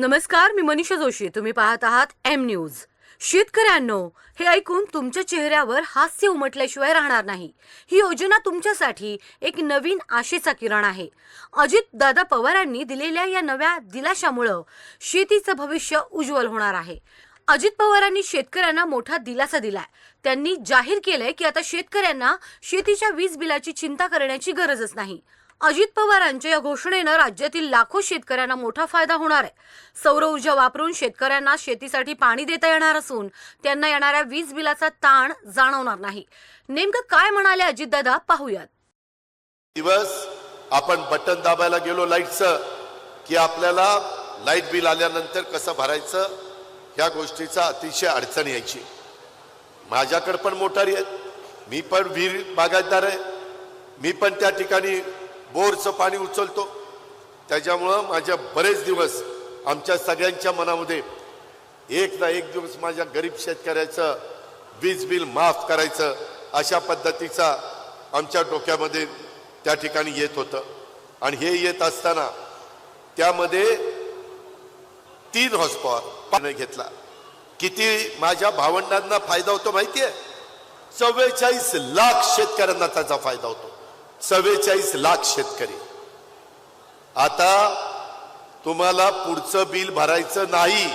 नमस्कार मी मनीषा जोशी. तुम्ही पाहत आहात एम न्यूज शेतकऱ्यांनो हे ऐकून तुमच्या चेहऱ्यावर हास्य उमटल्याशिवाय राहणार नाही. ही योजना तुमच्यासाठी एक नवीन आशेचा किरण आहे. अजित दादा पवारांनी दिलेल्या या नव्या दिलाशामुळं शेतीचं भविष्य उज्ज्वल होणार आहे. अजित पवारांनी शेतकऱ्यांना मोठा दिलासा दिलाय. त्यांनी जाहीर केलंय की आता शेतकऱ्यांना शेतीच्या वीज बिलाची चिंता करण्याची गरजच नाही. अजित पवारांच्या या घोषणेनं राज्यातील लाखो शेतकऱ्यांना मोठा फायदा होणार आहे. सौर ऊर्जा वापरून शेतकऱ्यांना शेतीसाठी पाणी देता येणार असून त्यांना येणाऱ्या वीज बिलाचा ताण जाणवणार नाही. नेमकं काय म्हणाले अजितदादा पाहूयात. दिवस आपण बटन दाबायला गेलो लाईटचं की आपल्याला लाइट बिल आल्यानंतर कसं भरायचं ह्या गोष्टीचा अतिशय अडचण यायची. माझ्याकडे पण मोटारी आहेत. मी पण विहीर बागायतदार आहे. मी पण त्या ठिकाणी बोरचं पाणी उचलतो. त्याच्यामुळं माझ्या बरेच दिवस आमच्या सगळ्यांच्या मनामध्ये एक ना एक दिवस माझ्या गरीब शेतकऱ्याचं वीज बिल माफ करायचं अशा पद्धतीचा आमच्या डोक्यामध्ये त्या ठिकाणी येत होतं. आणि हे येत असताना त्यामध्ये तीन हॉस्पॉर पाणी घेतला. किती माझ्या भावंडांना फायदा होतो माहिती आहे चव्वेचाळीस लाख शेतकऱ्यांना त्याचा फायदा होतो. चव्वेचाळीस लाख शेतकरी. आता तुम्हाला पुढचं बिल भरायचं नाही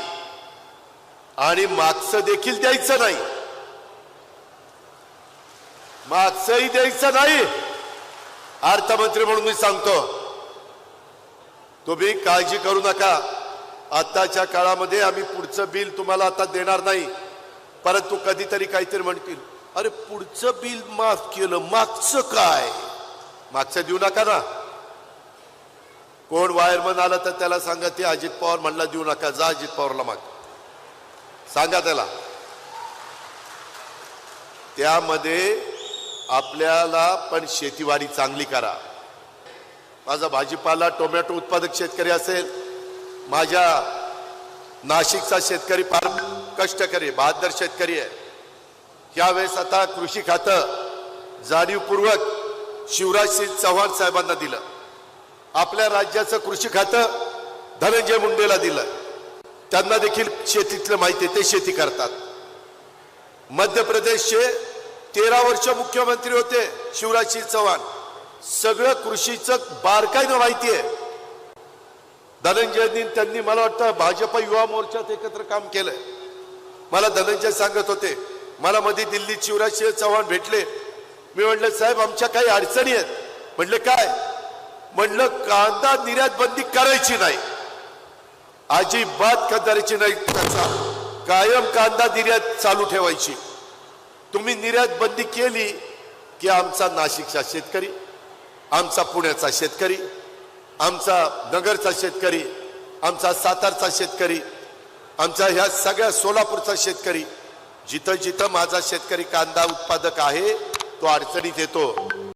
आणि मागचं देखील द्यायचं नाही. मागचंही द्यायचं नाही. अर्थमंत्री म्हणून मी सांगतो तुम्ही काळजी करू नका. आताच्या काळामध्ये आम्ही पुढचं बिल तुम्हाला आता देणार नाही. परंतु कधीतरी काहीतरी म्हणतील अरे पुढचं बिल माफ केलं मागचं काय? मागच्या देऊ नका ना. कोण वायरमन आलं तर त्याला सांगा ते अजित पवार म्हणला देऊ नका. जा अजित पवारला माग. सांगा त्याला. त्यामध्ये आपल्याला पण शेतीवाडी चांगली करा. माझा भाजीपाला टोमॅटो उत्पादक शेतकरी असेल. माझ्या नाशिकचा शेतकरी फार कष्टकरी बहादर शेतकरी आहे. यावेळेस आता कृषी खातं जाणीवपूर्वक शिवराज सिंग चव्हाण साहेबांना दिलं. आपल्या राज्याचं कृषी खातं धनंजय मुंडेला दिलं. त्यांना देखील शेतीतलं माहिती आहे ते शेती करतात. मध्य प्रदेशचे तेरा वर्ष मुख्यमंत्री होते शिवराजसिंग चव्हाण. सगळं कृषीचं बारकाईनं माहिती आहे. धनंजयनी त्यांनी मला वाटतं भाजप युवा मोर्चात एकत्र काम केलंय. मला धनंजय सांगत होते मला मध्ये दिल्लीत शिवराज सिंह चव्हाण भेटले. मी म्हटलं साहेब आमच्या काही अडचणी आहेत. म्हटलं काय? म्हटलं कांदा निर्यात बंदी करायची नाही. अजिबात करायची नाही त्याचा. कायम कांदा निर्यात चालू ठेवायची. तुम्ही निर्यात बंदी केली की आमचा नाशिकचा शेतकरी आमचा पुण्याचा शेतकरी आमचा नगरचा शेतकरी आमचा सातारचा शेतकरी आमचा ह्या सगळ्या सोलापूरचा शेतकरी जिथं जिथं माझा शेतकरी कांदा उत्पादक आहे तो अडचणीत येतो.